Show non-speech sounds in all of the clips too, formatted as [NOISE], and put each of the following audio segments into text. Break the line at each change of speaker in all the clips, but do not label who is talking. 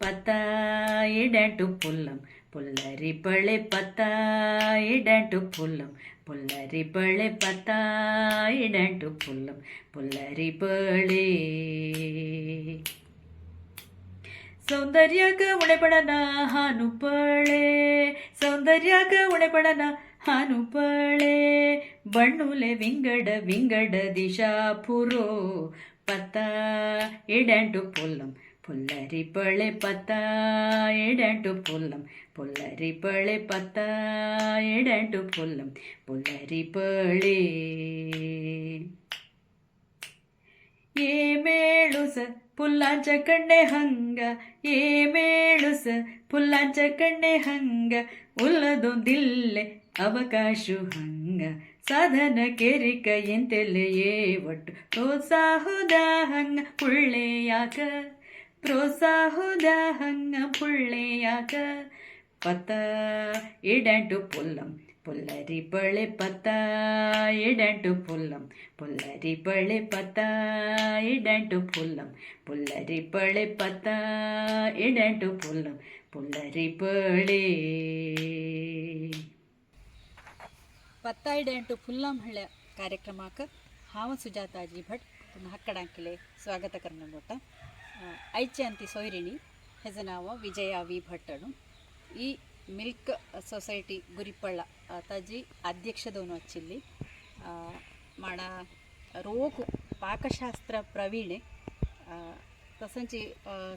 ಪತ್ತ ಇಡಂಟು ಪುಲ್ಲಂ ಪುಲ್ಲರಿ ಬಳೆ ಪತ್ತ ಇಡಂಟು ಪುಲ್ಲಂ ಪುಲ್ಲರಿ ಬಳೆ ಪತ್ತ ಇಡಂಟು ಪುಲ್ಲಂ ಪುಲ್ಲರಿ ಬಳೆ ಸೌಂದರ್ಯಕ ಉಣೆಪಡನ ಹಾನು ಪಳೆ ಸೌಂದರ್ಯಕ ಉಣೆಪಡನ ಹಾನು ಪಳೆ ಬಣ್ಣುಲೆ ವಿಂಗಡ ವಿಂಗಡ ದಿಶಾಪುರೋ ಪತ್ತ ಎಡಂಟು ಪುಲ್ಲಂ ಪುಲ್ಲರಿ ಬಳೆ ಪತ್ತ ಎಡಂಟು ಪುಲ್ಲಂ ಪುಲ್ಲರಿ ಬಳೆ ಪತ್ತ ಎಡಂಟು ಪುಲ್ಲಂ ಪುಲ್ಲರಿ ಬಳೆ ಏ ಮೇಳುಸ ಪುಲ್ಲಾಂಚ ಕಣ್ಣೆ ಹಂಗ ಏ ಮೇಳುಸ ಪುಲ್ಲಾಂಚ ಕಣ್ಣೆ ಹಂಗ ಉಲ್ಲದೊಂದಿಲ್ಲೆ ಅವಕಾಶ ಹಂಗ ಸಾಧನ ಕೆರಿಕ ಎಂತೆಲ್ಲೆಯೇ ಒಟ್ಟು ಪ್ರೋತ್ಸಾಹದ ಹಂಗ ಪುಳ್ಳೆಯಾಕ ಪ್ರೋತ್ಸಾಹದ ಹಂಗ ಪುಳ್ಳೆಯಾಕ ಪತ ಎಡಂಟು ಪುಲ್ಲಂ, ಪುಲ್ಲರಿ ಬಳೆ ಪತ ಎಡಂಟು ಪುಲ್ಲಂ, ಪುಲ್ಲರಿ ಬಳೆ ಪತ ಎಡಂಟು ಪುಲ್ಲಂ, ಪುಲ್ಲರಿ ಬಳೆ ಪತ ಎಡಂಟು ಪುಲ್ಲಂ, ಪುಲ್ಲರಿ ಬಳೆ
ಪತ್ತ ಇಡೆಂಟು ಫುಲ್ಲಂ ಹಳೆ ಕಾರ್ಯಕ್ರಮಕ್ಕೆ ಹಾವ ಸುಜಾತಾಜಿ ಭಟ್ ಪುನಃ ಹಕ್ಕಡಾಂಕಿಲೆ ಸ್ವಾಗತ ಕರ್ನಂಗೊಟ್ಟ ಐಚೆ ಅಂತಿ ಸೊಯ್ರಿಣಿ ಹೆಜನಾವ ವಿಜಯ ವಿ ಭಟ್ಟನು. ಈ ಮಿಲ್ಕ್ ಸೊಸೈಟಿ ಗುರಿಪಳ್ಳ ತಾಜಿ ಅಧ್ಯಕ್ಷದವನು ಹಚ್ಚಿಲ್ಲಿ ಆ, ಮಾಡ ರೋಗು ಪಾಕಶಾಸ್ತ್ರ ಪ್ರವೀಣೆ ತಸಂಚಿ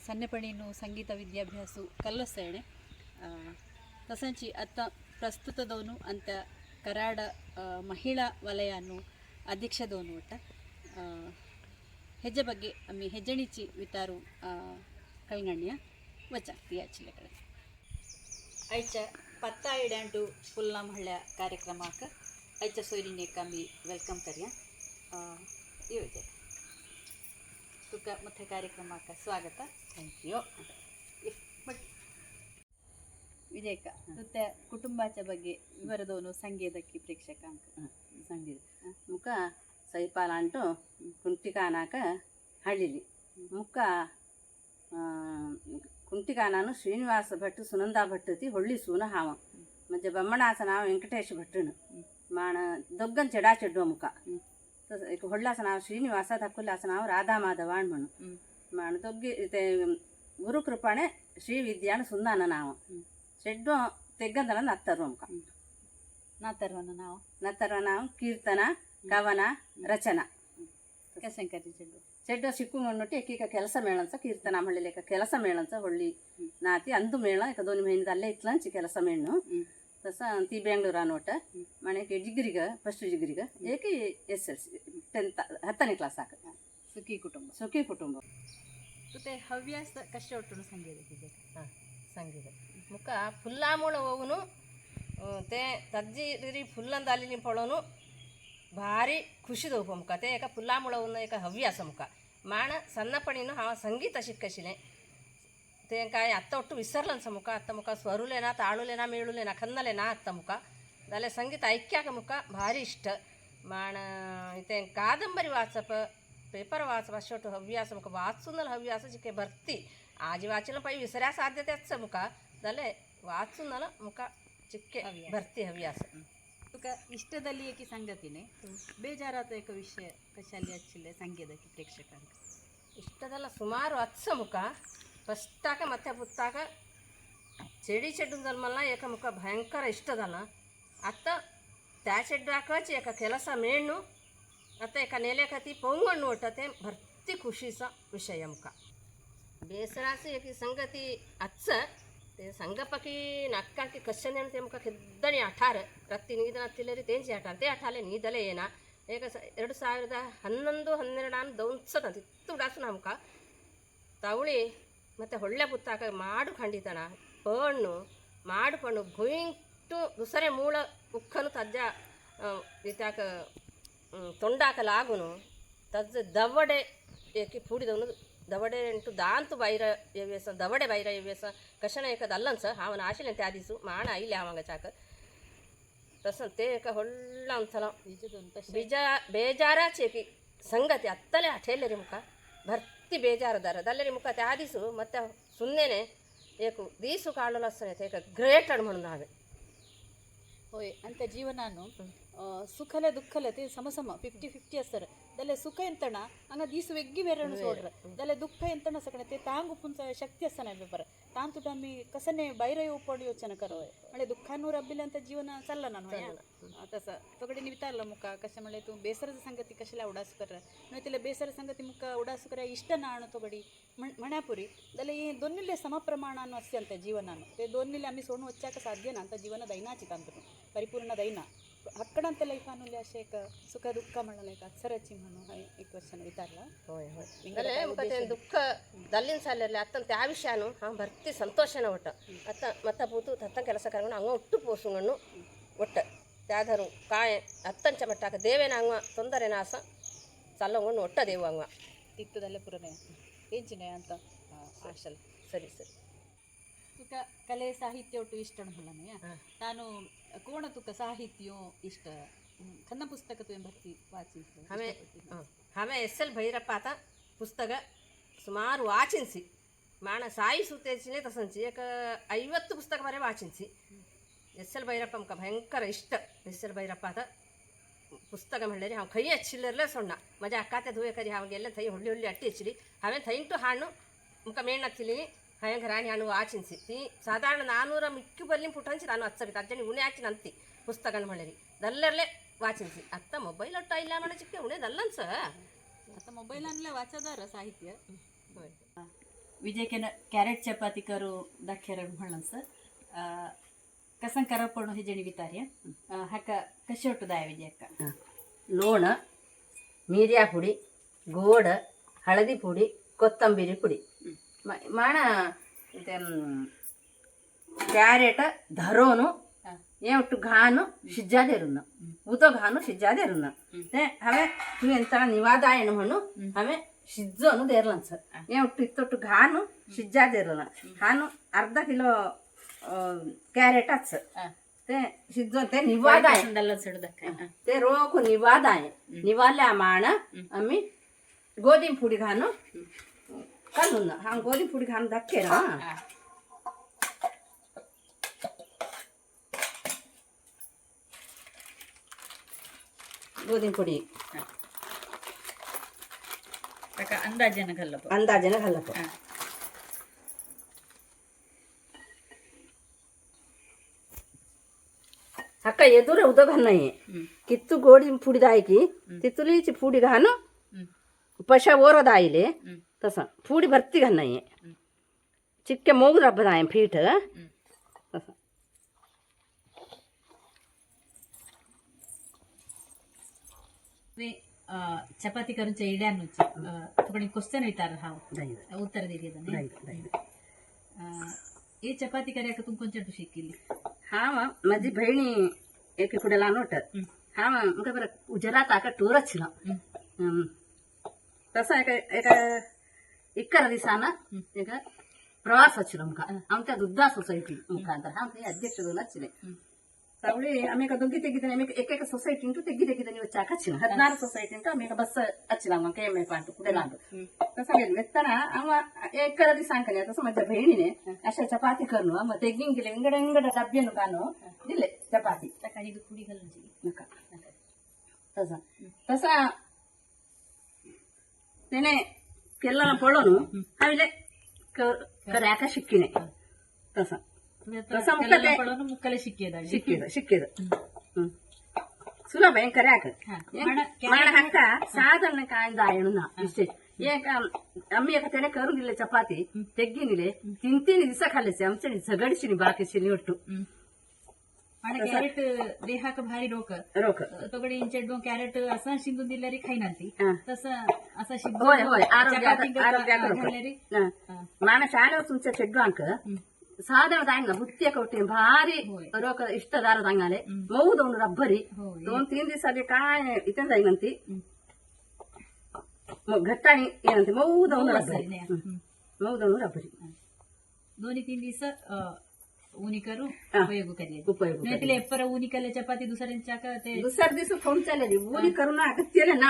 ಸನ್ನೆಪಣಿನು ಸಂಗೀತ ವಿದ್ಯಾಭ್ಯಾಸ ಕಲ್ಲಸೇಣೆ ತಸಂಚಿ ಅತ್ತ ಪ್ರಸ್ತುತದವನು ಅಂತ ಕರಾಡ ಮಹಿಳಾ ವಲಯನು ಅಧ್ಯಕ್ಷದವನು ಒಟ್ಟ. ಹೆಜ್ಜೆ ಬಗ್ಗೆ ಅಮ್ಮಿ ಹೆಜ್ಜಣಿಚಿ ವಿತಾರು ಕವಿಗಣ್ಯ ವಚ ವಚಾಕ್ತಿ ಆಚಿಲೆ ಕಡೆ ಐಚ ಪತ್ತ ಇಡ್ಯಾಂಟು ಫುಲ್ ನಮ್ಮ ಹಳ್ಳ ಕಾರ್ಯಕ್ರಮಕ್ಕೆ ಐಚ ಸೋರಿನೇ ಕಮ್ಮಿ ವೆಲ್ಕಮ್ ಕರಿಯ. ಇವತ್ತೆ ತುಕ ಮತ್ತೆ ಕಾರ್ಯಕ್ರಮಕ್ಕೆ ಸ್ವಾಗತ. ಥ್ಯಾಂಕ್ ಯು ಬಟ್ ವಿಜಯಕ ಮತ್ತೆ ಕುಟುಂಬಾಚ ಬಗ್ಗೆ ವಿವರದವನು ಸಂಗೀತಕ್ಕೆ ಪ್ರೇಕ್ಷಕ ಅಂತ
ಸಂಗೀತ. ಮುಖ ಸೈಪಾಲ ಅಂಟು ಕುಂಟಿಕಾನಾಕ ಹಳ್ಳಿಲಿ. ಮುಕ್ಕ ಕುಂಟಿಕಾನಾನು ಶ್ರೀನಿವಾಸ ಭಟ್ ಸುನಂದ ಭಟ್ಟತಿ ಹೊಳ್ಳಿ ಸೂನ ಹಾವ. ಮತ್ತೆ ಬಮ್ಮಣಾಸನ ವೆಂಕಟೇಶ್ ಭಟ್ಟನು ಮಾಣ ದೊಗ್ಗನ್ ಚೆಡಾ ಚೆಡ್ಡುವ ಮುಖ. ಇಕ ಹೊಳ್ಳಾಸನ ಶ್ರೀನಿವಾಸ ತಕ್ಕುಲ್ಲಾಸನ ರಾಧಾ ಮಾಧವ ಅಣ್ಮಣು ಮಾಣ ದೊಗ್ಗಿ ಗುರು ಕೃಪಾಣೆ ಶ್ರೀ ವಿದ್ಯಾನ ಸುಂದಾನ ನಾವು. ಚೆಡ್ಡು ತೆಗ್ಗಂದನ ನತ್ತರ್ವ ಮುಖ.
ನಾ ತರುವನ ನಾವು.
ನತ್ತರ್ವ ನಾವು ಕೀರ್ತನ ಕವನ ರಚನ.
ಅದಕ್ಕೆ ಸಂಕತಿ
ಚೆಡ್ಡು ಚೆಡ್ಡು ಸಿಕ್ಕು ಮಣ್ಣೊಟ್ಟಿ ಏಕೀಕ ಕೆಲಸ ಮೇಳಂತ ಕೀರ್ತನ ಮಳ್ಳಿಲೇಕ ಕೆಲಸ ಮೇಳಂತ ಹೊಳ್ಳಿ ನಾತಿ ಅಂದು ಮೇಳ. ಏಕ ದೋನಿ ಮೇಯಿಂದ ಅಲ್ಲೇ ಇತ್ಲಂಚಿ ಕೆಲಸ ಮೇಣ್ಣು. ತಸ ತಿ ಬೆಂಗಳೂರು ಅನೋಟ ಮನೆಗೆ ಜಿಗ್ರಿಗ ಫಸ್ಟ್ ಜಿಗ್ರಿಗ. ಏಕೆ ಎಸ್ ಎಲ್ ಸಿ ಟೆಂತ್ ಹತ್ತನೇ ಕ್ಲಾಸ್ ಹಾಕ
ಸುಖಿ ಕುಟುಂಬ.
ಸುಖಿ ಕುಟುಂಬ.
ಮತ್ತೆ ಹವ್ಯಾಸ ಕಷ್ಟ ಒಟ್ಟು ಸಂಗೀತ ಹಾಂ
ಸಂಗೀತ. ಮುಖ ಫುಲ್ಲಾಮೂಳ ಹೋಗುನು. ತೇ ತಜ್ಜಿ ರೀ ಫುಲ್ಲಂದ ಅಲ್ಲಿ ನಿಂಪೊಳೋನು. ಭಾರಿ ಖುಷಿದ ಉಪ ಮುಖ ತೇ ಏಕ ಫುಲ್ಲಾಮೂಳ ಉನ್ನ ಏಕ ಹವ್ಯಾಸ ಮುಖ ಮಾಣ ಸಣ್ಣ ಪಣಿನು ಹಾವ ಸಂಗೀತ ಶಿಕ್ಕಶಿನೆ ತೇಂಕಾಯ ಅತ್ತ ಒಟ್ಟು ವಿಸರ್ಲನ್ಸ ಮುಖ ಅತ್ತ ಮುಖ ಸ್ವರುಲೇನಾ ತಾಳುಲೇನಾ ಮೇಳುಲೇನಾ ಕನ್ನಲೇನಾ ಅತ್ತ ಮುಖ. ದಲೆ ಸಂಗೀತ ಐಕ್ಯಾಕ ಮುಖ ಭಾರಿ ಇಷ್ಟ. ಮಾಣ ಇತೆ ಕಾದಂಬರಿ ವಾಚಪ ಪೇಪರ್ ವಾಚಪ ಅಷ್ಟೊಟ್ಟು ಹವ್ಯಾಸ ಮುಖ. ವಾಚುಂದಲ ಹವ್ಯಾಸ ಚಿಕ್ಕೆ ಬರ್ತಿ. ಆಜಿ ವಾಚನ ಪೈ ವಿಸರ್ಯಾ ಸಾಧ್ಯತೆ ಅಚ್ಚ ಮುಖ. ದಲೆ ವಾಚುಂದಲ ಮುಖ ಚಿಕ್ಕೆ ಬರ್ತಿ ಹವ್ಯಾಸ.
ಏಕ ಇಷ್ಟದಲ್ಲಿ ಏಕಿ ಸಂಗತಿನೇ. ಬೇಜಾರಾದ ವಿಷಯ ಕಶಾಲಿ ಹಚ್ಚಿಲ್ಲ ಸಂಗೀತಕ್ಕೆ ಪ್ರೇಕ್ಷಕಾಂಗ
ಇಷ್ಟದಲ್ಲ ಸುಮಾರು ಹತ್ಸ ಮುಖ. ಫಸ್ಟಾಗ ಮತ್ತೆ ಪುತ್ತಾಗ ಚೆಡಿ ಚೆಡ್ಡು ಧರ್ಮಲ್ಲ ಏಕ ಮುಖ ಭಯಂಕರ ಇಷ್ಟದಲ್ಲ. ಅತ್ತ ತ್ಯಾ ಚೆಡ್ಡು ಹಾಕಿ ಏಕ ಕೆಲಸ ಮೇಣ್ಣು, ಅತ್ತ ಏಕ ನೆಲೆ ಕತಿ ಪೊಂಗಣ್ಣು ಒಟ್ಟತೆ ಭರ್ತಿ ಖುಷಿಸ ವಿಷಯ ಮುಖ. ಬೇಸರಾಸಿ ಯಕಿ ಸಂಗತಿ ಹತ್ಸ. ಸಂಗಪ್ಪಕಿ ನಕ್ಕಾಕಿ ಕಶ್ಯನ್ ಅಂತ ಮುಖಕ್ಕೆ ಹೆದ್ದಣಿ ಅಠಾರ ಪ್ರತಿ ನೀದನ ತಿಲ್ಲರಿ ತೇಂಜಿ ಅಠಾರ ತೇ ಅಠಾಲೆ ನೀದಲೆ ಏನ ಈಗ ಸ ಎರಡು ಸಾವಿರದ ಹನ್ನೊಂದು ಹನ್ನೆರಡಾನ ದೌನ್ಸದಂತ ಇತ್ತು ಡಾಸು ನಮ್ಕ ತವಳಿ ಮತ್ತು ಒಳ್ಳೆ ಪುತ್ತಾಕ ಮಾಡು ಖಂಡಿತನ. ಪಣ್ಣು, ಮಾಡು ಪಣ್ಣು ಭುಯಿಂಟು ದುಸರೆ ಮೂಳ, ಉಕ್ಕನು ತಜ್ಜ ಇತ್ತಾಕ ತೊಂಡಾಕಲಾಗುನು. ತಜ್ಜ ದವಡೆ ಏಕೆ ಪೂಡಿದವನು ದವಡೆ ಎಂಟು ದಾಂತು ಬೈರ ಯವ್ಯಸ ದವಡೆ ಬೈರ ಯವ್ಯಸ ಕಷಣ ಏಕದ ಅಲ್ಲನ್ಸ ಅವನ ಆಶಿಲೆ ತ್ಯಾದಿಸು ಮಾಣ ಇಲ್ಲಿ ಅವಂಗ ಚಾಕ. ರಸಂತೆ ಏಕ ಹೊಳ್ಳ ಒಂಥಲ ಬೇಜಾರ ಚೇಕಿ ಸಂಗತಿ ಅತ್ತಲೆ ಅಠೇಲೆ ರೀ ಮುಖ. ಭರ್ತಿ ಬೇಜಾರದಾರ ಅಲ್ಲರಿ ಮುಖ ತ್ಯಾದಿಸು ಮತ್ತೆ
ಸುನ್ನೇನೆ ಏಕು ದೀಸು ಕಾಳಲಸನೆ ಏಕ ಗ್ರೇಟ್
ಆಡಮು ನಾವೇ. ಓಯ್ ಅಂತ ಜೀವನಾನು. ಸುಖಲ ದುಃಖಲೆ ತಿ ಸಮಸಮ ಫಿಫ್ಟಿ ಫಿಫ್ಟಿ ಅಸ್ತಾರೆ ದಲ್ಲೇ ಸುಖ ಎಂತಣ? ಹಂಗ ದೀಸ ವೆಗ್ಗಿ ಬೇರೆಣ್ಣ ಸೋಡ್ರ. ದಲ್ಲೇ ದುಃಖ ಎಂತಣ ಸಕಣತೆ ತಾಂಗು ಪುಂಸ ಶಕ್ತಿ ಅಸ್ತನ ಪೆಪರ ತಾಂತು ಡಮ್ಮಿ ಕಸನೆ ಬೈರೈ ಉಪ್ಪೊಂಡು ಯೋಚನೆ ಕರ. ಮಳೆ ದುಃಖ ನೂರ ಅಬ್ಬಿಲ್ಲ ಅಂತ ಜೀವನ ಸಲ್ಲ ನಾನು ತಸ ನಿಮಿತ ಅಲ್ಲ ಮುಖ? ಕಷ್ಟ ಮಳೆ ತು ಬೇಸರದ ಸಂಗತಿ ಕಶಲ ಉಡಾಸುಕರ. ನೋಯ್ತಿಲ್ಲ ಬೇಸರ ಸಂಗತಿ ಮುಖ ಉಡಾಸುಕರ ಇಷ್ಟ ನಾಣು ತೊಗಡಿ. ಮಣಾಪುರಿ. ದಲ್ಲೇ ಈ ದೊನ್ನಿಲ್ಲೇ ಸಮ ಪ್ರಮಾಣ ಅನ್ನೋ ಅಸ್ತಿ ಅಂತ ಜೀವನ ದೊನ್ನಿಲ್ಲೇ ಅಮ್ಮಿ ಸೋಣು ಹೊಚ್ಚಾಕ ಸಾಧ್ಯನ? ಅಂತ ಜೀವನ ದೈನಾಚಿತ ಅಂತ ಪರಿಪೂರ್ಣ ದೈನ ಹಕ್ಕಡಂತ ಲೈಫಾನುಲಿ ಅಶೇಕ ಸುಖ ದುಃಖ
ಮಣ್ಣಲೇಕ ಅಕ್ಷರ
ಚಿಮ್ಮನು
ಈ
ಕ್ವಶನ್
ಇದ್ದಾರಲ್ಲ
ಇಂಗಲೆ
ಮುಖತೇನು ದುಃಖ ದಲ್ಲಿನ ಸಾಲಲ್ಲಿ ಅತ್ತಂತ ಆ ವಿಷಯನು ಹಾ ಬರ್ತಿ ಸಂತೋಷನ ಒಟ್ಟ. ಅತ್ತ ಮತ್ತ ಪೂತು ತತ್ತ ಕೆಲಸ ಕರ್ಕೊಂಡು ಹಂಗ ಒಟ್ಟು ಪೋಸುಂಗಣ್ಣು ಒಟ್ಟ. ತ್ಯಾದರು ಕಾಯ ಅತ್ತಂಚ ಮಟ್ಟಾಕ ದೇವೇನ ಹಂಗ ತೊಂದರೆ ನಾಸ ಸಲ್ಲಂಗಣ್ಣು ಒಟ್ಟ ದೇವ ಹಂಗ
ತಿತ್ತದಲ್ಲೇ ಪುರನೆ ಎಂಚಿನ ಅಂತ? ಆಶಲ್
ಸರಿ ಸರಿ.
ಸುಖ ಕಲೆ ಸಾಹಿತ್ಯ ಒಟ್ಟು ಇಷ್ಟ ನಾನು ಕೋಣ ತುಕ ಸಾಹಿತ್ಯೋ ಇಷ್ಟ. ಕನ್ನ ಪುಸ್ತಕ ತುವೆನ್ ಬರ್ತಿ ವಾಚಿಸಿ
ಹಮೆ ಹಮೆ ಎಸ್ ಎಲ್ ಭೈರಪ್ಪ ಆತ ಪುಸ್ತಕ ಸುಮಾರು ವಾಚಿಸಿ ಮಾಣ ಸಾಯಿ ಸೂತೇಚಿನೇ ತಸಂಚಿ ಏಕ ಐವತ್ತು ಪುಸ್ತಕ ಬರೆ ವಾಚಿಸಿ ಎಸ್ ಎಲ್ ಭೈರಪ್ಪ ಅಮ್ಕ ಭಯಂಕರ ಇಷ್ಟ. ಎಸ್ ಎಲ್ ಭೈರಪ್ಪ ಆತ ಪುಸ್ತಕ ಹೇಳಿರಿ ಹಾಂ ಕೈ ಹಚ್ಚಿಲ್ಲರ್ಲೇ ಸೊಣ್ಣ. ಮಜಾ ಅಕ್ಕಾತೆ ಧೂವೆ ಕರಿ ಅವಾಗೆಲ್ಲ ಥೈ ಹೊಳ್ಳಿ ಹೊಳ್ಳಿ ಅಟ್ಟಿ ಹಚ್ಚಿಡಿ. ಹಾವೇನು ಥೈಂಟು ಹಾಣ್ಣು ಮುಖ ಮೇಣತ್ತಿಲಿ ಅಯ್ಯಂಗೆ ರಾಣಿ ಅನು ಆಚಿನ್ಸಿತ್ತಿ ಸಾಧಾರಣ ನಾನೂರ ಮಿಕ್ಕಿ ಬಲ್ಲಿ ಪುಟಂಚಿ ನಾನು ಹಚ್ಚಬಿತ್ತು ಅಜ್ಜನಿ ಉಣೆ ಆಚಿನ ಅಂತಿ ಪುಸ್ತಕನ ಮಳೆರಿ ದಲ್ಲರ್ಲೆ ವಾಚಿನ್ಸಿ ಅತ್ತ ಮೊಬೈಲ್ ಒಟ್ಟ ಇಲ್ಲ ಮನೆ ಚಿಕ್ಕ ಉಣೆ
ಸ ಅತ್ತ
ಮೊಬೈಲ್ ಅನ್ಲೆ ವಾಚದಾರ ಸಾಹಿತ್ಯ ವಿಜಯಕೆನ ಕ್ಯಾರೆಟ್ ಚಪಾತಿ ಕರು ದಕ್ಷರ ಮಳನ್ಸ ಕಸಂ ಕರಪಣ್ಣು ಹಿಜಣಿ ಬಿತಾರ್ಯ ಹಕ್ಕ ಕಸಿ ಒಟ್ಟುದಾಯ ವಿಜಯಕ್ಕ
ಲೋಣ ಮೀರಿಯಾ ಪುಡಿ ಗೋಡ ಹಳದಿ ಪುಡಿ ಕೊತ್ತಂಬರಿ ಪುಡಿ ಮಾಣ ಇದೆ ಕ್ಯಾರೆಟ ಧರೋನು ಏಟು ಘಾನು ಶಿಜ್ಜಾದೆ ಇರುನ್ನ ಊತ ಘಾನು ಶಿಜ್ಜಾದೆ ಇರುನ್ನ ಹವೆ ಇವು ಎಂತ ನಿವಾದ ಎಣ್ಣು ಹಣ್ಣು ಹವೆ ಶಿಜ್ಜೋನು ದೇರ್ಲನ್ ಸರ್ ಏಟು ಇತ್ತೊಟ್ಟು ಘಾನು ಶಿಜ್ಜಾದೆ ಇರಲ್ಲ ಘಾನು ಅರ್ಧ ಕಿಲೋ ಕ್ಯಾರೆಟ್ ಹತ್ ಸರ್ ಸಿದ್ಧತೆ ನಿವಾದಾಯ. ತೇ
ರೋಗು ನಿವಾದಾಯ.
ನಿವಾಲೆ ಮಾಣ ಅಮ್ಮಿ ಗೋಧಿ ಪುಡಿ ಘಾನು आम्ही गोधीम फुडी घालू घालून हा गोधीम फुडी घालून धक्के ना गोधीम फुडी
ताका अंदाजानं घाललं पण
अंदाजाने घालत
हा.
ಹಕ್ಕ ಎದುರ ಉದೋ घालणं ಕಿತ್ತು ಗೋಧಿ फुडी दायकी तितुलीची ಉಪಶವೋರದಾಯಿಲೆ ತಸ ಪೂಡಿ ಬರ್ತಿಗ ನಯ್ಯೆ ಚಿಕ್ಕ
ಮೂಗು ರಬ್ಬದಾಯ ಫೀಟ್ ತಸ ಚಪಾತಿ ಕರುಂಚ ಇಡೆ ಅನ್ನು ತುಕಣಿ
ಕ್ವಶನ್
ಇಟ್ಟಾರ ಹಾವು
ಉತ್ತರ ದಿರಿಯದನ್ನ
ಈ ಚಪಾತಿ ಕರಿಯಾಕ ತುಂಬ ಕೊಂಚ
ಶಿಕ್ಕಿಲ್ಲಿ ಹಾವ ಮಜಿ ಬೈಣಿ ಏಕೆ ಕುಡಲ ನೋಟ ಹಾವ ಮುಖ ಬರ ಗುಜರಾತ್ ಆಕ ಟೂರ್ ಹಚ್ಚಿನ तसा एका एका इक्कर दिसाना एका ಪ್ರವಾಸ ಹಚ್ಚಿರೋ ಮುಖ ಅಂತ ವೃದ್ಧಾ ಸೊಸೈಟಿ ಮುಖಾಂತರ ಅಂತ ಅಧ್ಯಕ್ಷದಲ್ಲ ಹಚ್ಚಿದೆ ಅವಳಿ ಆಮೇಲೆ ದೊಂಗಿ ತೆಗಿದ್ದಾನೆ ಆಮೇಲೆ ಏಕೈಕ ಸೊಸೈಟಿ ಉಂಟು ತೆಗಿ ತೆಗಿದ್ದಾನೆ ಇವತ್ತು ಚಾಕ ಹಚ್ಚಿನ ಹದಿನಾರು ಸೊಸೈಟಿ ಉಂಟು ಆಮೇಲೆ ಬಸ್ ಹಚ್ಚಿನ ಅವ ಕೈ ಮೇಲೆ ಪಾಂಟು ಕುಡಲಾಂಡು ವೆತ್ತನ ಅವ ಏಕರ ದಿವಸ ಅಂಕಲಿ ಅದ ಮಜ್ಜ ಬೇಣಿನೆ ಅಷ್ಟೇ ಚಪಾತಿ ಕರ್ನು ಅಮ್ಮ
ತೆಗಿಂಗಿಲ್ಲ ಎಂಗಡ ಎಂಗಡ ಡಬ್ಬಿಯನ್ನು
ಕಾನು ಇಲ್ಲೇ ಚಪಾತಿ ತಸ ತಸ ನೆನೆ ಕೆಲ್ಲನ ಪೊಳ್ಳನು ಆಮೇಲೆ ಕರ್ಯಾಕ ಸಿಕ್ಕಿನೆ. ರಸ. ರಸ
ಮುಕ್ಕತೆ ಮುಕ್ಕಲೆ ಸಿಕ್ಕಿದ
ಸಿಕ್ಕಿದ. ಸಿಕ್ಕಿದ ಸುಲಭ ಏನ್ ಕರ್ಯಾಕ
ಮಾಡ
ಹಾಕ ಸಾಧಾರಣ ಕಾಯ್ದ ಆಯಣ ಇಷ್ಟೇ. ಏಕ ಅಮ್ಮಿ ಯಾಕ ತೆನೆ ಕರುಗಿಲ್ಲ ಚಪಾತಿ. ತೆಗ್ಗಿನಿಲೆ. ತಿಂತೀನಿ ದಿಸ ಕಲಿಸಿ ಅಂಚನಿ ಸಗಡಿಸಿನಿ ಬಾಕಿಸಿನಿ ಒಟ್ಟು.
आणि कॅरेट देहाक भारी रोक
रोक
तोकडे इंच कॅरेट असं शिंदून दिल्या खाई
ना
ती असं शिंदू
मान शाळे तुमच्या शेड अंक साधन सांग बुत्ती कवटे भारी रोक इष्ट दार सांगाले मऊ दोन रब्बरी. दोन तीन दिवसा काय इथे जाईन ती मग घट्ट आणि मऊ दोन रब्बरी. मऊ दोन रब्बरी.
दोन्ही तीन दिवस ఉనికరు ఉపయోగకరి ಉಪಯೋಗ నేతలే ఎప్పర ఉనికల చపాతి దుసరించాక
दुसऱ्या दिवशी खाऊन चालेल उनी करून अगत्याला ना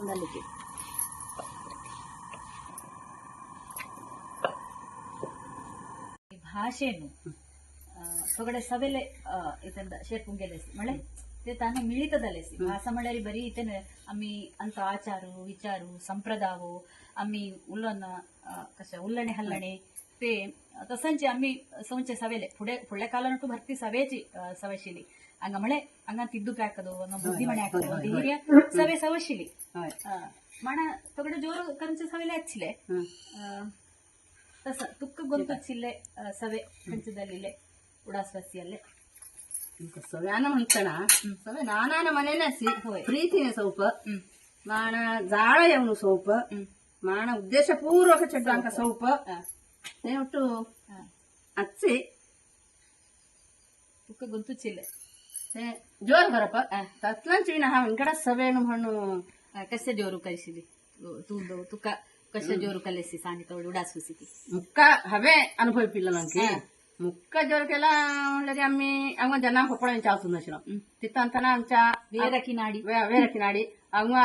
झालं की ಭಾಷೆಯನ್ನು ತೊಗಡೆ ಸಭೆಲೆ ಇದನ್ನ ಶೇರ್ಕೊಂಡ್ ಗೆಲ್ಲಿಸಿ ಮಳೆ ತಾನು ಮಿಳಿತದಲೆಸಿ ಭಾಸ ಮಳೆರಿ ಬರೀ ಇತನ ಅಮ್ಮಿ ಅಂತ ಆಚಾರು ವಿಚಾರು ಸಂಪ್ರದಾವು ಅಮ್ಮಿ ಉಲ್ಲನ್ನ ಕಶ ಉಲ್ಲಣೆ ಹಲ್ಲಣೆ ಪೇ ತಸಂಚಿ ಅಮ್ಮಿ ಸೌಂಚೆ ಸವೆಲೆ. ಪುಡೆ ಪುಳ್ಳೆ ಕಾಲನಟ್ಟು ಭರ್ತಿ ಸವೇಜಿ ಆ, ಸವೆಶಿಲಿ. ಹಂಗ ಮಳೆ ಹಂಗ ತಿದ್ದು ಪ್ಯಾಕದು ನಮ್ಮ ಬುದ್ಧಿಮಣೆ ಹಾಕದು ಹಾಕೋದು ಹಿರಿಯ ಸವೆ ಸವಶಿಲಿ.
ಹೋಯ್
ಮಣ ತೊಗಡೆ ಜೋರು ಕಂಚ ಸವೆಲೆ ಹಚ್ಚಿಲೆ. ಆ, ತಸ ತುಕ್ಕ ಗೊಂತು ಹಚ್ಚಿಲ್ಲೆ ಸವೆ ಕಂಚದಲ್ಲಿಲೆ ಉಡಾಸ್ವಸಿಯಲ್ಲೇ.
ಇಂಕ ಸವ್ಯಾನ ಮಂತಣ ಸವೆ ನಾನಾನ ಮನೆನೆಸಿ
ಹೋಯ್.
ಪ್ರೀತಿನೇ ಸೌಪ
ಹ್ಮ್.
ಮಾಣ ಜಾಳ ಯಾವನು ಸೌಪ
ಹ್ಮ್.
ಮಾಣ ಉದ್ದೇಶ ಪೂರ್ವಕ ಚಡ್ಡಾಂಕ ನೇವಟ್ಟು
ಆ,
ಅಚ್ಚಿ.
ತುಕ್ಕ ಗೊಂತು ಚಿಲ್ಲೆ.
ತೆ ಜೋರ್ ಬರಪ್ಪ. ತತ್ಲಂಚಿನ ಹಾ ಇಂಕಡ ಸವೇನು ಹಣ್ಣು
ಕಸ ಜೋರು ಕಲಿಸಿಲಿ ತೂದು ತುಕ್ಕ. ಕಸ ಜೋರು ಕಲಿಸಿ ಸಾನಿ ತೋಡು ಉಡಾಸ್ವಸಿತಿ
ಮುಕ್ಕ ಹವೆ ಅನುಭವಿಪಿಲ್ಲ ನಂಗೆ ಮುಕ್ಕ ಜೋರ್ಕೆಲ್ಲ ಒಳ್ಳೆದಿ ಅಮ್ಮಿ ಅವ ಜನ ಕೊಪ್ಪಳ ಇಂಚ ಆಸುಂದ ತಿತ್ತಂತನ ಅಂಚ
ಬೇರಕಿ ನಾಡಿ
వేరకి నాడి అవ్వ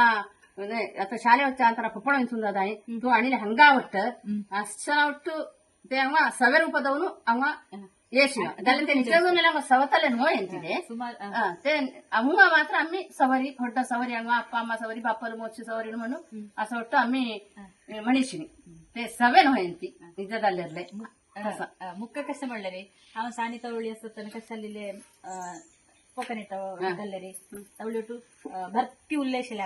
అదే అత ಶಾಲೆ వచ్చా ಅಂತರ ಪಪ್ಪಳ ಸುಂದದಾಯಿ ತು ಅಣಿಲೆ ಹಂಗಾ ಒಟ್ಟ ಅಷ್ಟನ ಒಟ್ಟು ತೆ ಅವ ಸವೆ ರೂಪದವನು ಅವ ಏಸಿವ ಅದಲ್ಲಂತೆ ನಿಜವನ್ನೆಲ್ಲ ಅವ ಸವತಲೆ ನೋ ಎಂತಿದೆ
ಸುಮಾರು
ಆ, ತೆ ಅಮ್ಮ ಮಾತ್ರ ಅಮ್ಮಿ ಸವರಿ ಹೊಡ್ಡ ಸವರಿ ಅವ ಅಪ್ಪ ಅಮ್ಮ ಸವರಿ ಬಪ್ಪಲು ಮೋಚಿ ಸವರಿ ಮಣ್ಣು ಅಸ ಒಟ್ಟು ಅಮ್ಮಿ ಮಣಿಸಿನಿ ತೆ ಸವೆ ನೋ ಎಂತಿ ನಿಜದಲ್ಲಿರ್ಲೆ
ಮುಕ್ಕ ಕಷ್ಟ ಮಾಡ್ಲರಿ ಅವ ಸಾನಿ ತವಳಿ ಸತ್ತನ ಕಸಲ್ಲಿಲೆ ಪೊಕನೆ ಗಲ್ಲರಿ ತವಳಿ ಒಟ್ಟು ಭರ್ತಿ ಉಲ್ಲೇಶಿಲ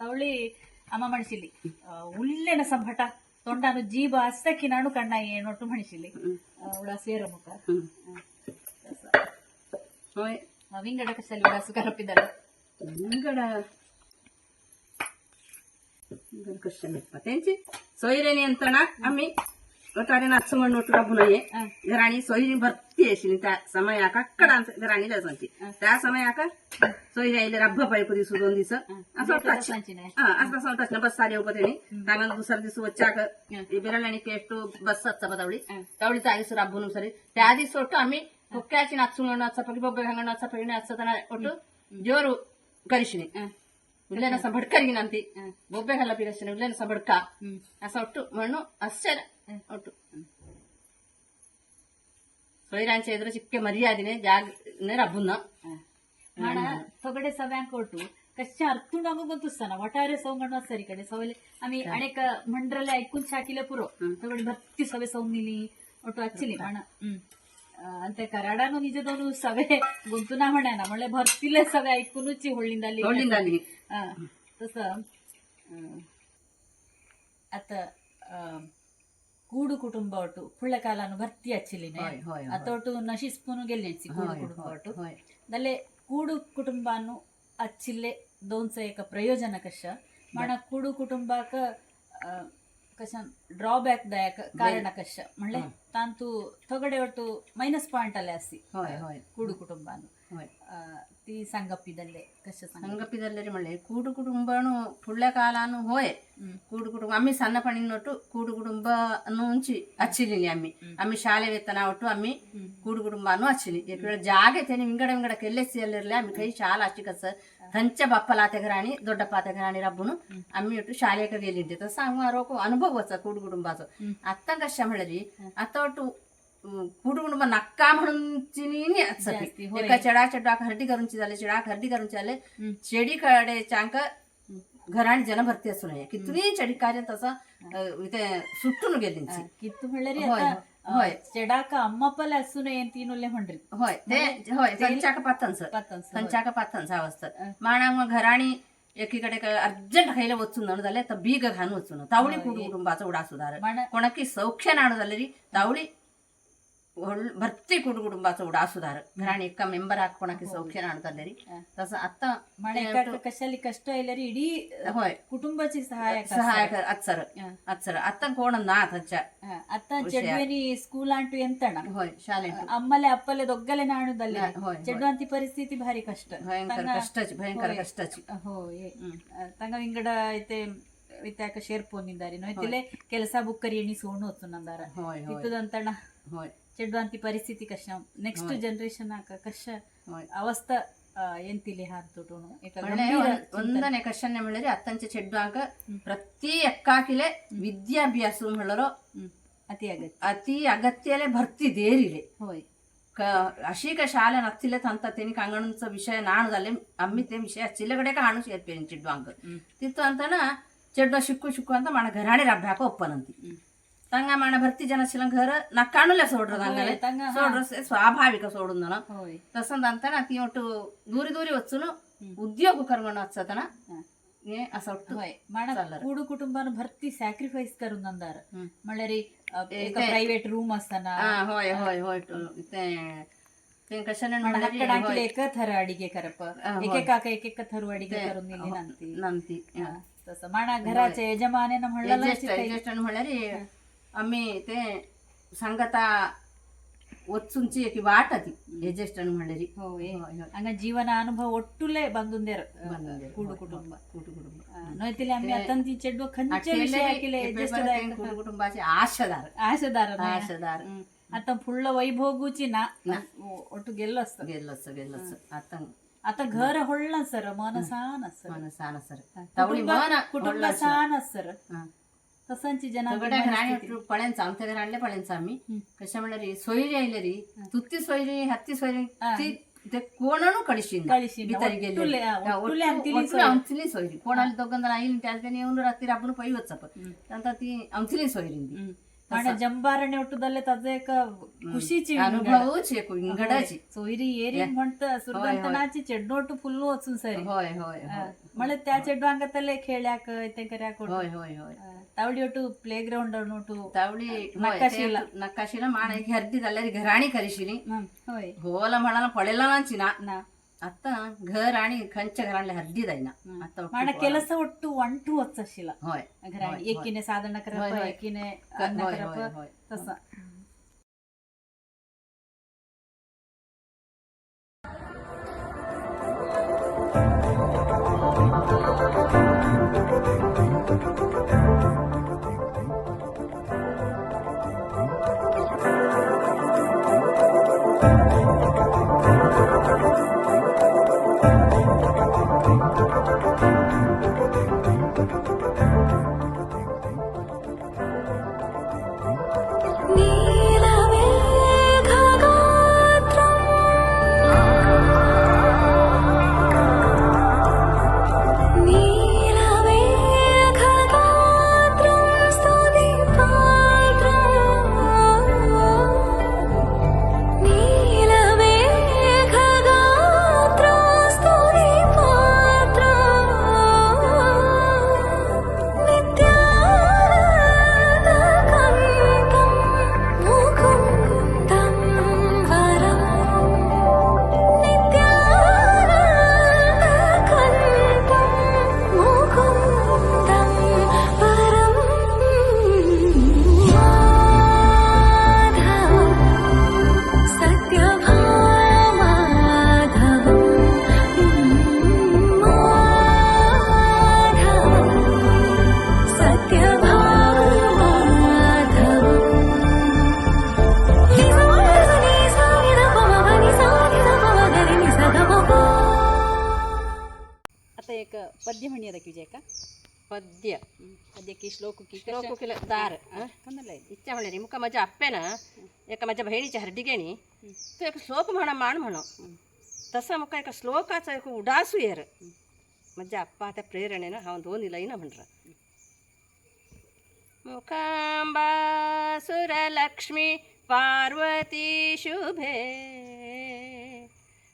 ತವಳಿ ಅಮ್ಮ ಮಣಿಸಿಲಿ. ಉಲ್ಲೆನ ಸಂಭಟ. ತೊಂಡಾನು ಜೀಬ ಅಸ್ತಕ್ಕಿ ನಾನು ಕಣ್ಣ ಏನೊಟ್ಟು ಮಣಿಸಿಲಿ. ಉಳ ಸೇರ ಮುಖ. ವಿಂಗಡ ಕಷ್ಟಲ್ಲಿ ಉಳ ಕರಪಿದ್ದಾರೆ
ವಿಂಗಡ. ಕಷ್ಟ ಮತ್ತೆ ಸೊಯ್ರೇನಿ ಅಂತಣ ಅಮ್ಮಿ? ಒಟ್ಟಾರೆ ನಚ್ಚಮಣ್ಣು ಒಟ್ಟು ಡಬ್ಬುನಯೆ ರಾಣಿ ಸೊಯ್ಯಿ ಬರ್ತಿ ಏಸಿನಿ ಸಮಯ ಆಕ ಕಡ ಅಂತ ರಾಣಿ ಲಸಂಚಿ ತಾ ಸಮಯ ಆಕ ಸೊಯ್ಯಿ ರಬ್ಬ ಪೈಪು ದಿಸು ಒಂದು ದಿಸ
ಅಸ
ಅಸ ಸಂತೋಷ ಬಸ್ ಸಾಲಿ ಹೋಗ್ತೀನಿ ತಾಂಗನ ದುಸರ ದಿಸು ವಚ್ಚಾಕ ಬಿರಳಣಿ ಪೇಸ್ಟು ಬಸ್ ಹಚ್ಚ ಬದವಳಿ ತವಳಿ ತಾಗಿಸು ರಬ್ಬನು ಸರಿ. ತಾ ದಿಸ ಒಟ್ಟು ಅಮ್ಮಿ ಹೊಕ್ಕಾಚಿ ನಾಚುಮಣ್ಣು ಹಚ್ಚ ಪಗಿ ಬೊಬ್ಬೆ ಹಂಗಣ್ಣ ಹಚ್ಚತನ ಒಟ್ಟು ಜೋರು ಕರಿಸಿನಿ ಉಲ್ಲೇನ ಸಂಬಡ್ಕರಿಗಿನಂತಿ. ಬೊಬ್ಬೆ ಹಲ್ಲ ಪಿರಸಿನ ಉಲ್ಲೇನ ಸಂಬಡ್ಕ. ಅಸ ಒಟ್ಟು ಮಣ್ಣು ಅಷ್ಟೇ ಒಟ್ಟು ಸೊಯ್ರಾಂಚ ಎದುರು ಚಿಕ್ಕ ಮರ್ಯಾದಿನೇ ಜಾಗ ರಬ್ಬುನ್ನ
ಮಾಡ ತೊಗಡೆ ಸವ್ಯಾಂಕ ಒಟ್ಟು ಕಷ್ಟ ಅರ್ಥುಂಡಂಗ ಗೊತ್ತಿಸ್ತಾನ ಒಟ್ಟಾರೆ ಸೌಂಗಣ್ಣ ಸರಿ ಕಡೆ ಸವಲೆ ಆಮಿ ಅಣೆಕ ಮಂಡ್ರಲ್ಲೇ ಐಕುನ್ ಚಾಕಿಲೆ ಪುರೋ ತೊಗಡೆ ಭರ್ತಿ ಸವೆ ಸೌಂಗಿನಿ ಒಟ್ಟು ಹಚ್ಚಿಲಿ ಹಣ ಹ್ಮ್. ಅಂತೆ ಕರಾಡನು ನಿಜದವನು ಸವೆ ಗೊತ್ತುನ ಹೊಣೆನ ಮಳೆ ಭರ್ತಿಲೆ ಸವೆ ಐಕುನು ಚಿ ಹೊಳ್ಳಿಂದಲ್ಲಿ.
ಒಳ್ಳಿಂದ ಅಲ್ಲಿ
ಆ, ತಸ ಅತ್ತ ಕೂಡು ಕುಟುಂಬ ಒಟ್ಟು. ಪುಳ್ಳ ಕಾಲನು ಭರ್ತಿ ಹಚ್ಚಿಲಿನೆ. ಅತ್ತೊಟ್ಟು ನಶಿಸ್ಪುನು ಗೆಲ್ಲೆನ್ಸಿ ಕೂಡು ಕುಟುಂಬ ಒಟ್ಟು. ದಲ್ಲೆ ಕೂಡು ಕುಟುಂಬನು ಅಚ್ಚಿಲ್ಲೆ ದೋನ್ಸ ಏಕ ಪ್ರಯೋಜನ ಕಶ ಮಣ ಕೂಡು ಕುಟುಂಬಕ ಕಶ ಡ್ರಾಬ್ಯಾಕ್ ದಾಯಕ ಕಾರಣ ಕಶ ಮಳೆ ತಾಂತು ತೊಗಡೆ ಒಟ್ಟು ಮೈನಸ್ ಪಾಯಿಂಟ್ ಅಲ್ಲಿ
ಅಸಿ
ಕೂಡು ಕುಟುಂಬಾನು. ती ಸಂಗಪ್ಪಿದಲ್ಲೇ ಕಷ್ಟ
ಸಂಗಪ್ಪಿದಲ್ಲೇ ಮಳೆ ಕೂಡು ಕುಟುಂಬನು ಪುಳ್ಳೆ ಕಾಲನು ಹೋಯೆ. ಕೂಡು ಕುಟುಂಬ ಅಮ್ಮಿ ಸಣ್ಣ ಪಣಿನೊಟ್ಟು ಕೂಡು ಕುಟುಂಬ ಅನ್ನು ಉಂಚಿ ಹಚ್ಚಿಲಿನಿ ಅಮ್ಮಿ. ಅಮ್ಮಿ ಶಾಲೆ ವೇತನ ಒಟ್ಟು ಅಮ್ಮಿ ಕೂಡು ಕುಟುಂಬ ಅನ್ನು ಹಚ್ಚಿಲಿ ಎಕ್ಕಡ ಜಾಗ ತೇನೆ ವಿಂಗಡ ವಿಂಗಡ ಕೆಲ್ಲೆಸಿಯಲ್ಲಿರಲಿ ಅಮ್ಮಿ ಕೈ ಶಾಲ ಹಚ್ಚಿಕಸ ತಂಚ ಬಪ್ಪಲ ತೆಗರಾಣಿ ದೊಡ್ಡ ಪಾತೆಗರಾಣಿ ರಬ್ಬನು ಅಮ್ಮಿ ಒಟ್ಟು ಶಾಲೆಗೆ ವೇಲಿಂಟಿ ಸಾಂಗ್ ಮಾರೋಕು ಅನುಭವ ಕೂಡು ಕುಟುಂಬ ಅದು ಅತ್ತಂಗ ಶ್ರಮಳರಿ ಅತ್ತ ಒಟ್ಟು ಕೂಡು ಕುಟುಂಬ ನಕ್ಕಾ म्हणून
जास्ती, होय.
एका चढा चढा हरडी करूनची झाले चढा हरडी करूनची झाले चेडी कडे चांक घराणी जन भरती असू नये किती चडी कार्य तसा इथे सुट्टून गेलींची
ಕಿತ್ತು ಹೊಳ್ಳರಿ
ಹೋಯ್, ಹೋಯ್.
ಚೆಡಾಕ ಅಮ್ಮಪ್ಪಲೆ ಹಸುನೆ ಅಂತೀನುಲ್ಲೆ ಹೊಂಡ್ರಿ
होय ते होय संचाक पाथंच
ಪತ್ತನ್ಸ
संचाक पाथंच अवस्था माणा मग घराणी एकीकडे अर्जंट खायला वचून नण झाले तर बीग घालून वचून तावडी कुटुंब कुटुंबाचा उडा सुधार
माणा
कोणाकी सौख्य नाणू झाले री तावडी ಒಳ್ ಬರ್ತಿ ಕುಡು ಕುಟುಂಬ ಉಡಾಸುದಾರ ರಾಣಿ ಅಕ್ಕ ಮೆಂಬರ್ ಹಾಕೊಳಕ್ಕೆ ಸೌಖ್ಯ ನಾಡ್ತದೆ ರೀ ತಸ ಅತ್ತ
ಮಳೆ ಕಷ್ಟ ಇಲ್ಲ ರೀ ಇಡೀ
ಹೋಯ್.
ಕುಟುಂಬಾची ಸಹಾಯ
ಸಹಾಯಕ ಅತ್ಸರ ಅತ್ಸರ ಅತ್ತ ಕೋಣ
ನಾ ಅತ್ತ ಚೆಡ್ವೇನಿ ಸ್ಕೂಲ್ ಆಂಟು
ಎಂತ ಶಾಲೆ
ಅಮ್ಮಲೆ ಅಪ್ಪಲೆ ದೊಗ್ಗಲೆ ನಾಣುದಲ್ಲಿ. ಚೆಡ್ವಂತಿ ಪರಿಸ್ಥಿತಿ ಭಾರಿ ಕಷ್ಟ.
ಭಯಂಕರ ಕಷ್ಟ ಭಯಂಕರ
ಕಷ್ಟ ಹೋಯ್. ತಂಗ ವಿಂಗಡ ಐತೆ ವಿತ್ಯಾಕ ಶೇರ್ಪೊಂದಿದ್ದಾರೆ ನೋಯ್ತಿಲೆ ಕೆಲಸ ಬುಕ್ಕರಿ ಎಣಿ ಸೋಣು ಹೊತ್ತು ನಂದಾರ. ಇತ್ತದಂತಣ ಹೋಯ್. ಚೆಡ್ವಾಂತಿ ಪರಿಸ್ಥಿತಿ ಕಷ್ಟ ನೆಕ್ಸ್ಟ್ ಜನರೇಷನ್
ಕಷ್ಟ
ಅವಸ್ಥ ಎಂತಿಲಿ ಹಾರ್ತುಟುನು
ಒಂದನೇ ಕಷ್ಟನೆ ಹೇಳಿದ್ರೆ ಅತ್ತಂಚೆ ಚೆಡ್ವಾಂಕ ಪ್ರತಿ ಎಕ್ಕಾಕಿಲೆ ವಿದ್ಯಾಭ್ಯಾಸ ಹೇಳರೋ
ಅತಿ ಅಗತ್ಯ
ಅತಿ ಅಗತ್ಯಲೆ ಬರ್ತಿದೇರಿಲೆ
ಹೋಯ್
ಅಶೀಕ ಶಾಲೆ ನತ್ತಿಲೆ ತಂತ ತೆನಿಕ ಅಂಗಣಂಚ ವಿಷಯ ನಾಣದಲ್ಲಿ ಅಮ್ಮಿತೆ ವಿಷಯ ಚಿಲ್ಲಗಡೆ ಸೇರ್ಪೇನೆ ಸೇರ್ಪೇನಿ ಅಂಕ ತಿತ್ತು ಅಂತಾನ ಚೆಡ್ಡ ಶಿಕ್ಕು ಶಿಕ್ಕು ಅಂತ ಮಣ ಘರಾಣಿ ರಬ್ಬಾಕ ಒಪ್ಪನಂತಿ ತಂಗ ಮಾಡ ಭರ್ತಿ ಜನ ಶಿಲಂಗರ ನಾ ಸೋಡ್ರದ
ಹಂಗಲೆ.
ಸೋಡ್ರ ಸ್ವಾಭಾವಿಕ ಸೋಡುಂದನ ತಸಂದ ಅಂತ ಅತಿ ಒಟ್ಟು ದೂರಿ ದೂರಿ ಉದ್ಯೋಗ ಕರ್ಮಣ ಹಚ್ಚತನ ಏ ಅಸೊಟ್ಟು
ಮಾಡ
ಕೂಡು
ಕುಟುಂಬನ ಭರ್ತಿ
ಸ್ಯಾಕ್ರಿಫೈಸ್
ಕರುಂದ ಪ್ರೈವೇಟ್ ರೂಮ್
ಅಸ್ತನ. ಹೋಯ್ ಹೋಯ್ ಹೋಯ್
ಅಡಿಗೆ ಅಡಿಗೆ ನಮ್ಮ
हा,
तसं माणा घराचे यजमानेनं म्हणलं
एजेस्ट म्हणल्यार आम्ही ते सांगता वचूंची एक वाट ती एजेस्ट म्हणल्यारी
होय
होय, होय.
ಹಂಗ ಜೀವನ ಅನುಭವ ಒಟ್ಟುಲೆ ಬಂದುಂದೇರ
ಬಂದುಂದೇರು.
ಕೂಡು
होय,
ಕುಟುಂಬ
कुटु कुटुंब
ನೋಯ್ತಿಲಿ ಆಮ್ಮಿ
ते-
ಅತ್ತಂತಿ ಚೆಡ್ಡು ಖಂಚ
अकेले
ವಿಷಯ ಹಾಕಿಲೆ
इकडे
just
बरं
दायक
ते कुटु कुटुंबाचे आशेदार
ಆಶೆದಾರ
आशेदार
आता फुल्ल वैभोगूची ना ಒಟ್ಟು ಗೆಲ್ಲಸ್ತ
गेलोच गेलोच आता
आता घर होळलं सर मन सान सर
मन सान सर तावडी मन
कुटुंब सान सर
हा.
तसांची जना
सगळ्याक राणे पळ्यांचो आमच्या घरा हाडले पळ्यांचो आमी कशें म्हणल्यार सोयरी आयले री तुती सोयरी हत्ती सोयरी ती ते
कोणानू कळशी भितर गेले आमचली
सोयरी कोणाली दोग जाण आयली त्या येवन रात्री राबून पळय वचप तांकां ती आमचली सोयरी
ಆಂಡ ಜಂಬಾರಣೆ ಒಟ್ಟುದಲ್ಲೇ ತದೇಕ ಖುಷಿ ಅನುಭವ
ಚೇಕು ಇಂಗಡಾಜಿ ಸೊ
ಇರಿ ಏರಿ ಮಂತ ಸುರ್ದಂತನಾಚಿ ಚೆಡ್ನೋಟು ಫುಲ್ಲು ಒತ್ಸುನ್ ಸರಿ
ಹೋಯ್ ಹೋಯ್
ಮಳೆ ತ್ಯಾ ಚೆಡ್ಡು ಅಂಗತಲ್ಲೇ ಖೇಳ್ಯಾಕ ಐತೆ
ಕರ್ಯಾಕ ಹೋಯ್ ಹೋಯ್
ಹೋಯ್ ತವಳಿ ಒಟ್ಟು ಪ್ಲೇ ಗ್ರೌಂಡ್ ನೋಟು
ತವಳಿ ನಕ್ಕಾಶಿಲ ನಕ್ಕಾಶಿನ ಮಾಡ ಹರ್ದಿದಲ್ಲರಿ
ಘರಾಣಿ ಕರಿಶಿನಿ
ಹೋಯ್ ಹೋಲ ಮಳನ ಪಳೆಲ್ಲ ನಾಂಚಿನ
ನಾ
आता घर आणि खंच्या घरांना हद्दी जायना आता मांडा
केलं सवट तू वन टू वच अशिला
होय.
घरा एकीने साधन
होय,
एकीने अन्न
होय, होय,
tick tock
ಪದ್ಯದ ಕಿಜೇಕ ಪದ್ಯ. ಅದಕ್ಕೆ
ಶ್ಲೋಕಕ್ಕೆ ಶ್ಲೋಕಕ್ಕೆ
ದಾರ. ಇಚ್ಛೆ ಮುಖ ಮಜ ಅಪ್ಪೆನ? ಏಕ ಮಜ ಭೇಣಿಚ ಹರ್ಡಿಗೇಣಿ? ತು ಏಕ ಶ್ಲೋಕ ಮಾಡ ಮಾಡು ಮಾಡೋ ತಸ ಮುಖ ಏಕ ಶ್ಲೋಕ ಚ ಉಡಾಸು ಏರ ಮಜ್ಜ ಅಪ್ಪ ಆತ ಪ್ರೇರಣೆನ ಅವನ್ ದೋನಿಲ್ಲ ಇನ್ನ ಮಂಡ್ರ ಮುಖಾಂಬಾಸುರಲಕ್ಷ್ಮಿ ಪಾರ್ವತಿ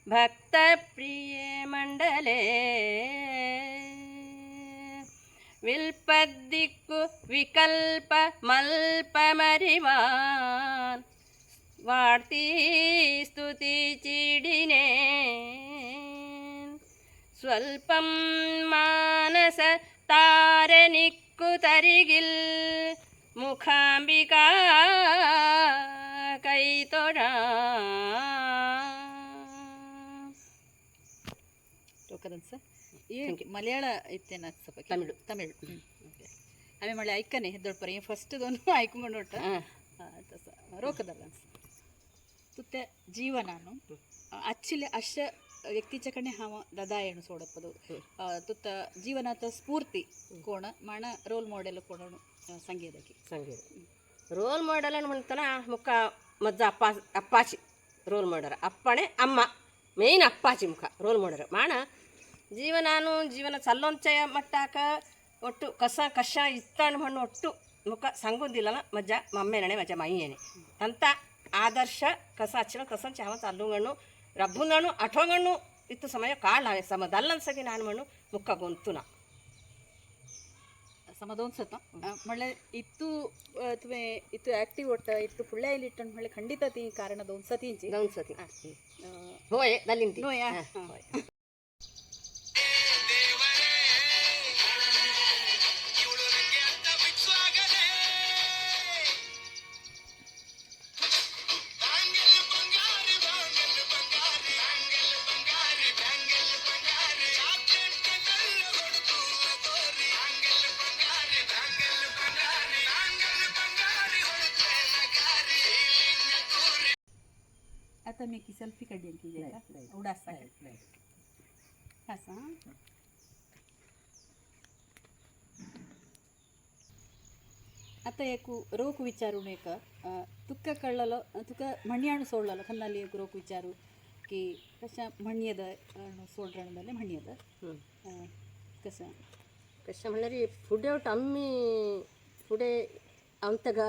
ಭಕ್ತ ಪ್ರಿಯೇ ಮಂಡಲೇ. मण्डले विल्पद्दिक्कु विकल्प मल्पमरिवान् वार्ती स्तुति चिडिने स्वल्पं मानस तारनिक्कुतरिगिल् मुखाम्बिका कैतोडा
टोकरन्स ಈ ಮಲಯಾಳ ಇತ್ತೇನ ಸ್ವಲ್ಪ
ತಮಿಳು.
ತಮಿಳು ಆಮೇಲೆ ಮಳೆ ಐಕನೆ ಹೆದ್ದೊಳ್ಪರ ಈ ಫಸ್ಟ್ದೊಂದು [LAUGHS] ಐಕೊಂಡು ಹೊಟ್ಟ ರೋಕದಲ್ಲ ತುತ್ತೆ ಜೀವನಾನು ಅಚ್ಚಿಲೆ ಅಷ್ಟ
ವ್ಯಕ್ತಿ ಚಕಣೆ ಹಾವ ದದಾಯಣು ಸೋಡಪ್ಪದು. ತುತ್ತ ಜೀವನಾಥ ಸ್ಫೂರ್ತಿ ಕೋಣ ಮಣ ರೋಲ್ ಮಾಡೆಲ್ ಕೋಣ ಸಂಗೀತಕ್ಕೆ.
ಸಂಗೀತ. ರೋಲ್ ಮಾಡೆಲ್ ಅನ್ಕೊಂತಾನ ಮುಖ ಮಜ್ಜ ಅಪ್ಪ ಅಪ್ಪಾಚಿ ರೋಲ್ ಮಾಡೋರು. ಅಪ್ಪಣೆ ಅಮ್ಮ. ಮೇಯ್ನ್ ಅಪ್ಪಾಚಿ ಮುಖ ರೋಲ್ ಮಾಡೋರು. ಮಾಣ ಜೀವನಾನು ಜೀವನ ಸಲ್ಲೊಂಚಯ ಮಟ್ಟಾಕ ಒಟ್ಟು ಕಸ ಕಷ ಇತ್ತಾನು ಮಣ್ಣು ಒಟ್ಟು ಮುಖ ಸಂಗುಂದಿಲ್ಲಲ್ಲ ಮಜ್ಜ ಮಮ್ಮೆನಣೆ ಮಜ್ಜ ಮೈಯೇನೆ. ಅಂತ ಆದರ್ಶ ಕಸ ಹಚ್ಚಿನ ಕಸನ ಚಾವತ್ ಅಲ್ಲುಗಣ್ಣು ರಬ್ಬುನಣ್ಣು ಅಠೋಗಣ್ಣು ಇತ್ತು ಸಮಯ ಕಾಳ ಸಮದಲ್ಲನ್ಸಗಿ ನಾನು ಮಣ್ಣು ಮುಖ ಗೊಂತುನ.
ಸಮದೊಂದ್ಸತ ಮಳೆ ಇತ್ತು ಅಥ್ವೆ ಇತ್ತು ಆಕ್ಟಿವ್ ಒಟ್ಟ
ಇತ್ತು ಪುಳ್ಳೆಯಲ್ಲಿ ಇಟ್ಟು
ಮಳೆ ಖಂಡಿತ ತಿ ಕಾರಣದ ಒಂದ್ಸತಿ ಇಂಚಿ ಒಂದ್ಸತಿ. ಹೋಯ್ ನಲ್ಲಿಂತಿ. ಹೋಯ್. ಸೆಲ್ಫಿ ಕಡ್ಡಿ ಅಂತಿದೆ ಉಡಾಸ ಉಡಾಸ ಅತ್ತ ಏಕು ರೋಕು ವಿಚಾರು ನೇಕ ತುಕ್ಕ ಕಳ್ಳಲೋ ತುಕ್ಕ ಮಣ್ಯಾಣು ಸೋಳಲ ಕನ್ನಲ್ಲಿ ಏಕು ರೋಕು ವಿಚಾರು. ಕಿ ಕಷ ಮಣ್ಯದ ಸೋಳ್ರಣದಲ್ಲಿ ಮಣ್ಯದ. ಕಸ.
ಕಷ ಮಣ್ಣರಿ ಫುಡೆ ಒಟ್ಟು ಅಮ್ಮಿ ಫುಡೆ ಅಂಥಗ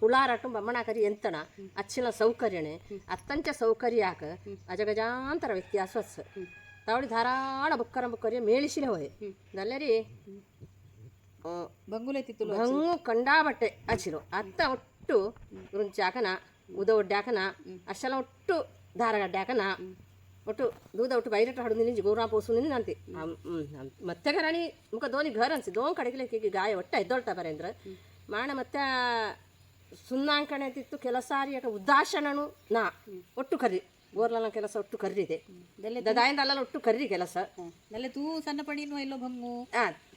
ಕುಳಾರಾಟ ಬಮ್ಮಣಾಕರಿ ಎಂತಣ ಅಚ್ಚಿನ ಸೌಕರ್ಯಣೆ ಅತ್ತಂಚ ಸೌಕರ್ಯಾಕ ಅಜಗಜಾಂತರ ವ್ಯತ್ಯಾಸ ತಾವಳಿ ಧಾರಾಳ ಬೊಕ್ಕರ ಬೊಕ್ಕರಿಯ ಮೇಳಿಸಿನ ಹೋಯ್
ನಲ್ಲರಿ ಬಂಗುಲೈತಿತ್ತು
ಹಂಗು ಕಂಡಾಬಟ್ಟೆ ಹಚ್ಚಿರು ಅತ್ತ ಒಟ್ಟು ರುಂಚಾಕನ ಉದ ಒಡ್ಡಾಕನ ಅಷ್ಟೆಲ್ಲ ಒಟ್ಟು ಧಾರಗಡ್ಡಾಕನ ಒಟ್ಟು ದೂದ ಒಟ್ಟು ಬೈರಟ್ಟು ಹಡದು ನಿಂಜಿ ಗೌರಾ ಪೋಸು ನಿನ್ನ ಅಂತಿ ಮತ್ತೆ ರಾಣಿ ಮುಖ ದೋನಿ ಘರ್ ಅನ್ಸಿ ದೋನ್ ಕಡೆಗೆ ಗಾಯ ಒಟ್ಟ ಎದ್ದೊಳ್ತಾ ಬರೇಂದ್ರ ಮಾಣ ಮತ್ತೆ ಸುನ್ನಾಂಕಣೆ ಅಂತಿತ್ತು ಕೆಲಸಾರಿಯಕ ಉದ್ದಾಶನನು ನಾ. ಒಟ್ಟು ಕರ್ರಿ. ಗೋರ್ಲನ ಕೆಲಸ ಒಟ್ಟು ಕರ್ರಿದೆ. ದದಾಯಿಂದ ಅಲ್ಲ ಒಟ್ಟು ಕರ್ರಿ ಕೆಲಸ.
ದಲ್ಲೆ ತೂ ಸಣ್ಣ ಪಡಿನೂ ಇಲ್ಲೋ ಭಂಗು?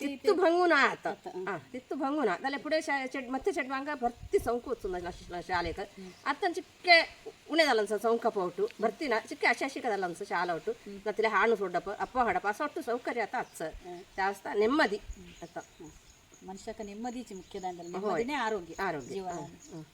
ತಿತ್ತು ಭಂಗುನ ಆತ. ತಿತ್ತು ಭಂಗುನ ದಲ್ಲೆ ಪುಡೆ ಚೆಡ್ ಮತ್ತೆ ಚೆಡ್ವಾಂಗ ಬರ್ತಿ ಸೌಂಕು ಶಾಲೆಗೆ ಅತ್ತನ ಚಿಕ್ಕೆ ಉಣೆದಲ್ಲ ಸೌಂಕ ಪೌಟು ಒಟ್ಟು ಬರ್ತಿನ ಚಿಕ್ಕ ಅಶಾಶಿಕದಲ್ಲ ಅನ್ಸ ಶಾಲೆ ಒಟ್ಟು. ಮತ್ತೆ ಹಾಣ್ಣು ಸೊಡ್ಡಪ್ಪ ಅಪ್ಪ ಹಡಪ್ಪ ಅಸ ಒಟ್ಟು ಸೌಕರ್ಯ ಆತ ಅತ್ಸ. ಜಾಸ್ತ ನೆಮ್ಮದಿ ಆತ.
ಮನುಷ್ಯಕ ನೆಮ್ಮದಿ ಮುಖ್ಯ ದಾಂಡಲ ನೆಮ್ಮದಿನೇ ಆರೋಗ್ಯ
ಆರೋಗ್ಯ.
ಜೀವನ.
ಹ್ಮ್.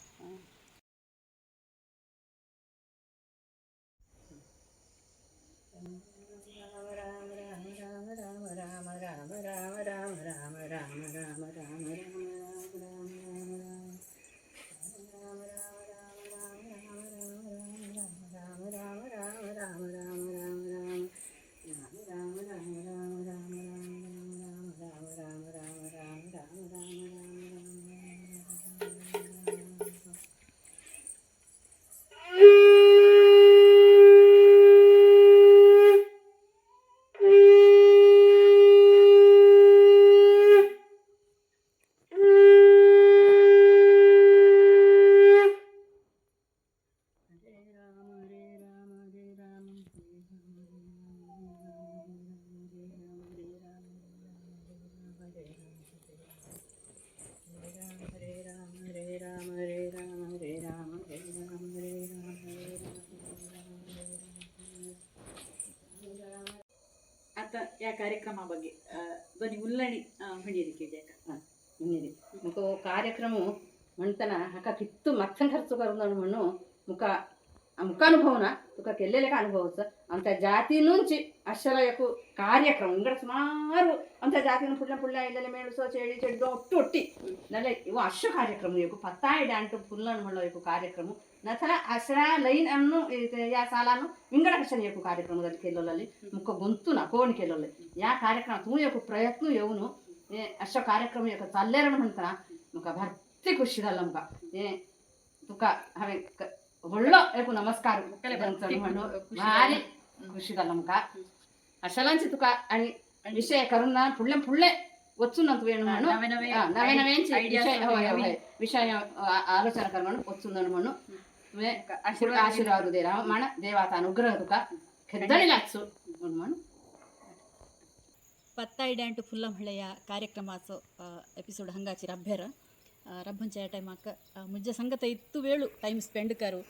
ಮಣ್ತನ ಅಕ್ಕ ಕಿತ್ತು ಮತ್ತಂಗೆ ಖರ್ಚು ಬರೋದು
ಮಣ್ಣು ಮುಖ ఆ ముఖానుభవన ఒక కెళ్ళెలక అనుభవచ్చు అంత జాతి నుంచి అక్షరయకు కార్యక్రమం ఇక్కడ సుమారు అంత జాతి పుల్ల పుల్ల ఇళ్ళ మేడుసో చెడి చెడ్డు ఒట్టు ఒట్టి. నల్ల ఇవ్వ అశ్వ కార్యక్రమం యొక్క పత్తాయిడ అంటూ పుల్లను మళ్ళీ యొక్క కార్యక్రమం. నసల అశ్ర లైన్ అన్ను యా సాలాను వింగడకర్షణ యొక్క కార్యక్రమం దాని కెళ్ళొల్లని ముక్క గొంతున కోని కెళ్ళొల్లి. యా కార్యక్రమం తూ యొక్క ప్రయత్నం ఎవను అశ్వ కార్యక్రమం యొక్క తల్లేరణ అంతా ఒక భర్త ಅಷ್ಟೇ ಖುಷಿ ಅಲ್ಲಂಬ ಏ ತುಕ ಹವೆ ಒಳ್ಳೆ ಏಕು ನಮಸ್ಕಾರ. ಭಾರಿ ಖುಷಿ ಅಲ್ಲಂಕ ಅಶಲಾಂಚಿ ತುಕ आणि विषय करून ना फुडले फुडले वचून ना तू येणं
म्हणू नवे
विषय आलोचना कर म्हणून वचून ना म्हणू तुवे आशीर्वाद दे राव म्हण देवाचा अनुग्रह तुका खेदळी लागचो म्हणून
ಪತ್ತಾಯಿಡೆ ಅಂಟು ಫುಲ್ಲ ಮಳೆಯ ಕಾರ್ಯಕ್ರಮಾಚು ಎಪಿಸೋಡ್ ಹಂಗಾಚಿರ ಅಭ್ಯರ. ರಬ್ಬಂಚ ಟೈಮ್ ಅಕ್ಕ ಮುಜ್ಜ ಸಂಗತ ಇತ್ತು ವೇಳು ಟೈಮ್ ಸ್ಪೆಂಡ್ ಕರು.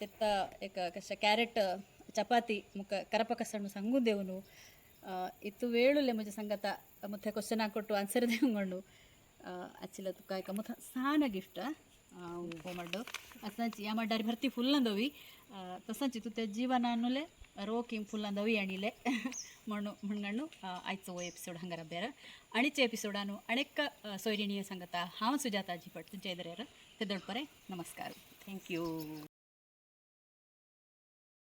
ತೆತ್ತ ಏಕ ಕಷ್ಟ ಕ್ಯಾರೆಟ್, ಚಪಾತಿ, ಮುಖ ಕರಪ ಕಸಣ್ಣು ಸಂಗುದೇವನು ಇತ್ತು ವೇಳುಲೆ ಮುಜ ಸಂಗತ, ಮುತ್ತೆ ಕ್ವಶನ್ ಹಾಕೊಟ್ಟು ಆನ್ಸರ್ ದೇವಂಗಣ್ಣು ಅಚ್ಚಿಲ ತುಕಾಯ್ಕ ಮುತ್ತ ಸಾನ ಗಿಫ್ಟ್ ಮಡ್ಡು. ಅಸಂಚಿ ಆ ಮಡ್ಡಾರಿ ಭರ್ತಿ ಫುಲ್ ಅಂದವಿ. ತಸಂಚಿ ತುತ್ತೆ ಜೀವನ ಅನ್ನುಲೆ ರೋಕಿಂ ಫುಲ್ ಅಂದವಿ ಅಣಿಲೆ. ಮಣ್ಣು ಮಣ್ಣು ಆಯ್ತು ಓ ಎಪಿಸೋಡ್ ಹಂಗಾರ ಬೇರೆ ಅಣಿಚೆ ಎಪಿಸೋಡಾನು ಅಣೆಕ್ಕ ಸೊಯ್ರಿಣಿಯ ಸಂಗತ ಹಾವ ಸುಜಾತಾಜಿ ಪಟ್ಟು ಜಯದರ್ಯರ ತೆದ್ದೊಡ್ಪರೆ ನಮಸ್ಕಾರ ಥ್ಯಾಂಕ್ ಯು